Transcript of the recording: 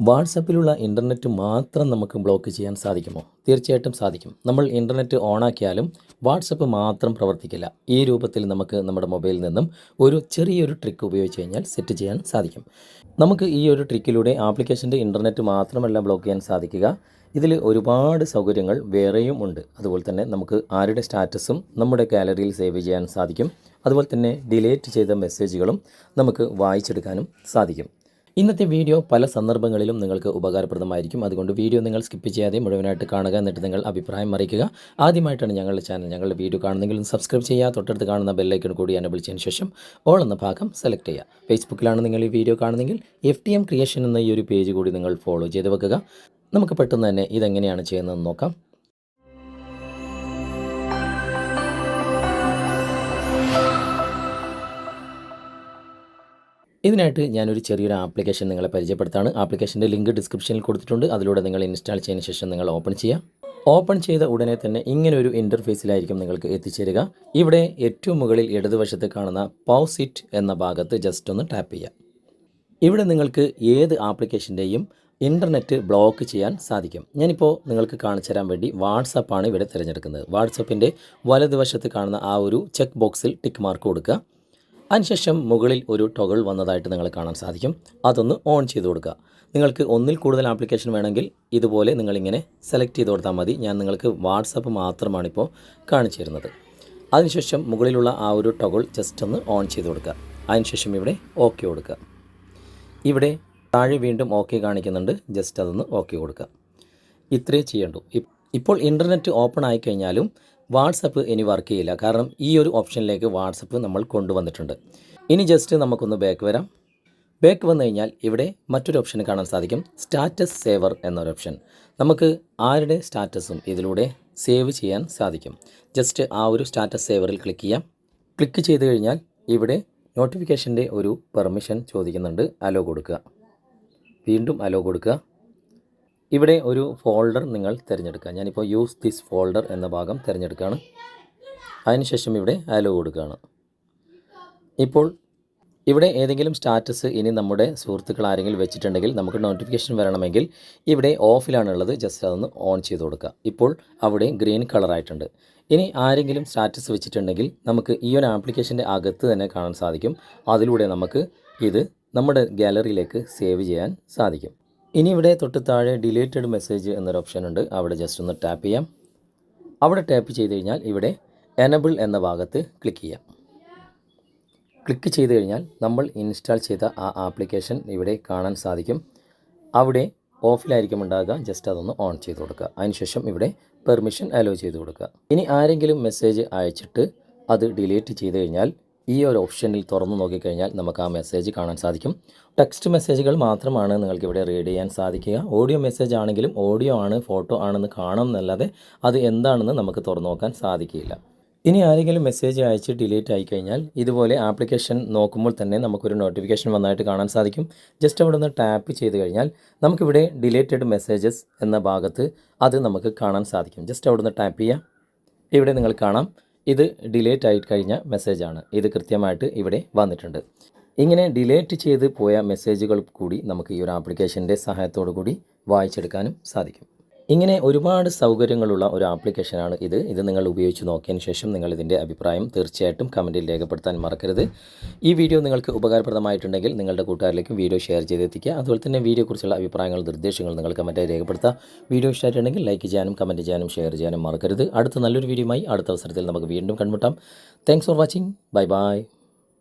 വാട്സപ്പിലുള്ള internet മാത്രം നമുക്ക് block ചെയ്യാൻ സാധിക്കുമോ? തീർച്ചയായിട്ടും സാധിക്കും. നമ്മൾ ഇന്റർനെറ്റ് ഓണാക്കിയാലും വാട്സപ്പ് മാത്രം പ്രവർത്തിക്കില്ല. ഈ രൂപത്തിൽ നമുക്ക് നമ്മുടെ മൊബൈലിൽ നിന്നും ഒരു ചെറിയൊരു ട്രിക്ക് ഉപയോഗിച്ച് കഴിഞ്ഞാൽ സെറ്റ് ചെയ്യാൻ സാധിക്കും. നമുക്ക് ഈ ഒരു ട്രിക്കിലൂടെ ആപ്ലിക്കേഷന്റെ ഇന്റർനെറ്റ് മാത്രമല്ല ബ്ലോക്ക് ചെയ്യാൻ സാധിക്കുക. ഇതിൽ ഒരുപാട് സൗകര്യങ്ങൾ വേറെയും ഉണ്ട്. അതുപോലെ തന്നെ നമുക്ക് ആരുടെ സ്റ്റാറ്റസും നമ്മുടെ ഗാലറിയിൽ സേവ് ചെയ്യാൻ സാധിക്കും. അതുപോലെ തന്നെ ഡിലേറ്റ് ചെയ്ത മെസ്സേജുകളും നമുക്ക് വായിച്ചെടുക്കാനും സാധിക്കും. ഇന്നത്തെ വീഡിയോ പല സന്ദർഭങ്ങളിലും നിങ്ങൾക്ക് ഉപകാരപ്രദമായിരിക്കും. അതുകൊണ്ട് വീഡിയോ നിങ്ങൾ സ്കിപ്പ് ചെയ്യാതെ മുഴുവനായിട്ട് കാണുക എന്നിട്ട് നിങ്ങൾ അഭിപ്രായം അറിയിക്കുക. ആദ്യമായിട്ടാണ് ഞങ്ങളുടെ ചാനൽ ഞങ്ങളുടെ വീഡിയോ കാണുന്നെങ്കിലും സബ്സ്ക്രൈബ് ചെയ്യുക തൊട്ടടുത്ത് കാണുന്ന ബെല്ലൈക്കൺ കൂടി എനബിൾ ചെയ്തതിന് ശേഷം ഓൾ എന്ന ഭാഗം സെലക്ട് ചെയ്യുക. ഫേസ്ബുക്കിലാണ് നിങ്ങൾ ഈ വീഡിയോ കാണുന്നെങ്കിൽ എഫ് ടി എം ക്രിയേഷൻ എന്ന ഈ ഒരു പേജ് കൂടി നിങ്ങൾ ഫോളോ ചെയ്ത് വെക്കുക. നമുക്ക് പെട്ടെന്ന് തന്നെ ഇതെങ്ങനെയാണ് ചെയ്യുന്നതെന്ന് നോക്കാം. ഇതിനായിട്ട് ഞാനൊരു ചെറിയൊരു ആപ്ലിക്കേഷൻ നിങ്ങളെ പരിചയപ്പെടുത്താണ്. ആപ്ലിക്കേഷന്റെ ലിങ്ക് ഡിസ്ക്രിപ്ഷനിൽ കൊടുത്തിട്ടുണ്ട്. അതിലൂടെ നിങ്ങൾ ഇൻസ്റ്റാൾ ചെയ്തതിന് ശേഷം നിങ്ങൾ ഓപ്പൺ ചെയ്യുക. ഓപ്പൺ ചെയ്ത ഉടനെ തന്നെ ഇങ്ങനെ ഒരു ഇന്റർഫേസിലായിരിക്കും നിങ്ങൾക്ക് എത്തിച്ചേരുക. ഇവിടെ ഏറ്റവും മുകളിൽ ഇടതുവശത്ത് കാണുന്ന പൗസ് ഇറ്റ് എന്ന ഭാഗത്ത് ജസ്റ്റ് ഒന്ന് ടാപ്പ് ചെയ്യുക. ഇവിടെ നിങ്ങൾക്ക് ഏത് ആപ്ലിക്കേഷന്റെയും ഇന്റർനെറ്റ് ബ്ലോക്ക് ചെയ്യാൻ സാധിക്കും. ഞാനിപ്പോൾ നിങ്ങൾക്ക് കാണിച്ചു തരാൻ വേണ്ടി വാട്സപ്പാണ് ഇവിടെ തിരഞ്ഞെടുക്കുന്നത്. വാട്സപ്പിന്റെ വലതുവശത്ത് കാണുന്ന ആ ഒരു ചെക്ക് ബോക്സിൽ ടിക്ക് മാർക്ക് കൊടുക്കുക. അതിനുശേഷം മുകളിൽ ഒരു ടൊഗിൾ വന്നതായിട്ട് നിങ്ങൾ കാണാൻ സാധിക്കും. അതൊന്ന് ഓൺ ചെയ്ത് കൊടുക്കുക. നിങ്ങൾക്ക് ഒന്നിൽ കൂടുതൽ ആപ്ലിക്കേഷൻ വേണമെങ്കിൽ ഇതുപോലെ നിങ്ങളിങ്ങനെ സെലക്ട് ചെയ്ത് കൊടുത്താൽ മതി. ഞാൻ നിങ്ങൾക്ക് വാട്സപ്പ് മാത്രമാണിപ്പോൾ കാണിച്ചു തരുന്നത് അതിനുശേഷം മുകളിലുള്ള ആ ഒരു ടൊഗിൾ ജസ്റ്റ് ഒന്ന് ഓൺ ചെയ്ത് കൊടുക്കുക. അതിനുശേഷം ഇവിടെ ഓക്കെ കൊടുക്കുക. ഇവിടെ താഴെ വീണ്ടും ഓക്കെ കാണിക്കുന്നുണ്ട്. ജസ്റ്റ് അതൊന്ന് ഓക്കെ കൊടുക്കുക. ഇത്രയേ ചെയ്യണ്ടു. ഇപ്പോൾ ഇന്റർനെറ്റ് ഓപ്പൺ ആയി കഴിഞ്ഞാലും വാട്സപ്പ് ഇനി വർക്ക് ചെയ്യില്ല. കാരണം ഈ ഒരു ഓപ്ഷനിലേക്ക് വാട്സപ്പ് നമ്മൾ കൊണ്ടുവന്നിട്ടുണ്ട്. ഇനി ജസ്റ്റ് നമുക്കൊന്ന് ബാക്ക് വരാം. ബാക്ക് വന്നു കഴിഞ്ഞാൽ ഇവിടെ മറ്റൊരു ഓപ്ഷൻ കാണാൻ സാധിക്കും. സ്റ്റാറ്റസ് സേവർ എന്നൊരു ഓപ്ഷൻ നമുക്ക് ആരുടെ സ്റ്റാറ്റസും ഇതിലൂടെ സേവ് ചെയ്യാൻ സാധിക്കും. ജസ്റ്റ് ആ ഒരു സ്റ്റാറ്റസ് സേവറിൽ ക്ലിക്ക് ചെയ്യാം. ക്ലിക്ക് ചെയ്ത് കഴിഞ്ഞാൽ ഇവിടെ നോട്ടിഫിക്കേഷന്റെ ഒരു പെർമിഷൻ ചോദിക്കുന്നുണ്ട്. അലോ കൊടുക്കുക. വീണ്ടും അലോ കൊടുക്കുക. ഇവിടെ ഒരു ഫോൾഡർ നിങ്ങൾ തിരഞ്ഞെടുക്കുക. ഞാനിപ്പോൾ യൂസ് ദിസ് ഫോൾഡർ എന്ന ഭാഗം തിരഞ്ഞെടുക്കുകയാണ്. അതിനുശേഷം ഇവിടെ അലോ കൊടുക്കുകയാണ്. ഇപ്പോൾ ഇവിടെ ഏതെങ്കിലും സ്റ്റാറ്റസ് ഇനി നമ്മുടെ സുഹൃത്തുക്കൾ ആരെങ്കിലും വെച്ചിട്ടുണ്ടെങ്കിൽ നമുക്ക് നോട്ടിഫിക്കേഷൻ വരണമെങ്കിൽ ഇവിടെ ഓഫിലാണുള്ളത് ജസ്റ്റ് അതൊന്ന് ഓൺ ചെയ്ത് കൊടുക്കുക. ഇപ്പോൾ അവിടെ ഗ്രീൻ കളറായിട്ടുണ്ട് ഇനി ആരെങ്കിലും സ്റ്റാറ്റസ് വെച്ചിട്ടുണ്ടെങ്കിൽ നമുക്ക് ഈ ഒരു ആപ്ലിക്കേഷന്റെ അകത്ത് തന്നെ കാണാൻ സാധിക്കും. അതിലൂടെ നമുക്ക് ഇത് നമ്മുടെ ഗാലറിയിലേക്ക് സേവ് ചെയ്യാൻ സാധിക്കും. ഇനി ഇവിടെ തൊട്ട് താഴെ ഡിലീറ്റഡ് മെസ്സേജ് എന്നൊരു ഓപ്ഷൻ ഉണ്ട്. അവിടെ ജസ്റ്റ് ഒന്ന് ടാപ്പ് ചെയ്യാം. അവിടെ ടാപ്പ് ചെയ്ത് കഴിഞ്ഞാൽ ഇവിടെ എനബിൾ എന്ന ഭാഗത്ത് ക്ലിക്ക് ചെയ്യാം. ക്ലിക്ക് ചെയ്ത് കഴിഞ്ഞാൽ നമ്മൾ ഇൻസ്റ്റാൾ ചെയ്ത ആ ആപ്ലിക്കേഷൻ ഇവിടെ കാണാൻ സാധിക്കും. അവിടെ ഓഫിലായിരിക്കും ഉണ്ടാകുക. ജസ്റ്റ് അതൊന്ന് ഓൺ ചെയ്ത് കൊടുക്കുക. അതിനുശേഷം ഇവിടെ പെർമിഷൻ അലോ ചെയ്ത് കൊടുക്കുക. ഇനി ആരെങ്കിലും മെസ്സേജ് അയച്ചിട്ട് അത് ഡിലീറ്റ് ചെയ്ത് കഴിഞ്ഞാൽ ഈ ഒരു ഓപ്ഷനിൽ തുറന്നു നോക്കിക്കഴിഞ്ഞാൽ നമുക്ക് ആ മെസ്സേജ് കാണാൻ സാധിക്കും. ടെക്സ്റ്റ് മെസ്സേജുകൾ മാത്രമാണ് നിങ്ങൾക്ക് ഇവിടെ റീഡ് ചെയ്യാൻ സാധിക്കുക. ഓഡിയോ മെസ്സേജ് ആണെങ്കിലും ഓഡിയോ ആണ് ഫോട്ടോ ആണെന്ന് കാണാം എന്നല്ലാതെ അത് എന്താണെന്ന് നമുക്ക് തുറന്നു നോക്കാൻ സാധിക്കില്ല ഇനി ആരെങ്കിലും മെസ്സേജ് അയച്ച് ഡിലീറ്റ് ആയി കഴിഞ്ഞാൽ ഇതുപോലെ ആപ്ലിക്കേഷൻ നോക്കുമ്പോൾ തന്നെ നമുക്കൊരു നോട്ടിഫിക്കേഷൻ വന്നായിട്ട് കാണാൻ സാധിക്കും. ജസ്റ്റ് അവിടെ നിന്ന് ടാപ്പ് ചെയ്ത് കഴിഞ്ഞാൽ നമുക്കിവിടെ ഡിലേറ്റഡ് മെസ്സേജസ് എന്ന ഭാഗത്ത് അത് നമുക്ക് കാണാൻ സാധിക്കും. ജസ്റ്റ് അവിടെ നിന്ന് ടാപ്പ് ചെയ്യാം. ഇവിടെ നിങ്ങൾ കാണാം. ഇത് ഡിലേറ്റ് ആയി കഴിഞ്ഞ മെസ്സേജാണ് ഇത് കൃത്യമായിട്ട് ഇവിടെ വന്നിട്ടുണ്ട്. ഇങ്ങനെ ഡിലേറ്റ് ചെയ്ത് പോയ മെസ്സേജുകൾ കൂടി നമുക്ക് ഈ ഒരു ആപ്ലിക്കേഷന്റെ സഹായത്തോടു കൂടി വായിച്ചെടുക്കാനും സാധിക്കും. ഇങ്ങനെ ഒരുപാട് സൗകര്യങ്ങളുള്ള ഒരു ആപ്ലിക്കേഷനാണ് ഇത്. ഇത് നിങ്ങൾ ഉപയോഗിച്ച് നോക്കിയതിന് ശേഷം നിങ്ങൾ ഇതിന്റെ അഭിപ്രായം തീർച്ചയായിട്ടും കമന്റിൽ രേഖപ്പെടുത്താൻ മറക്കരുത്. ഈ വീഡിയോ നിങ്ങൾക്ക് ഉപകാരപ്രദമായിട്ടുണ്ടെങ്കിൽ നിങ്ങളുടെ കൂട്ടുകാരിലേക്കും വീഡിയോ ഷെയർ ചെയ്തെത്തിക്കുക. അതുപോലെ തന്നെ വീഡിയോക്കുറിച്ചുള്ള അഭിപ്രായങ്ങൾ നിർദ്ദേശങ്ങൾ നിങ്ങൾ കമന്റായി രേഖപ്പെടുത്തുക. വീഡിയോ ഇഷ്ടമായിട്ടുണ്ടെങ്കിൽ ലൈക്ക് ചെയ്യാനും കമന്റ് ചെയ്യാനും ഷെയർ ചെയ്യാനും മറക്കരുത്. അടുത്ത നല്ലൊരു വീഡിയോയുമായി അടുത്ത അവസരത്തിൽ നമുക്ക് വീണ്ടും കണ്ടുമുട്ടാം. Thanks for watching bye bye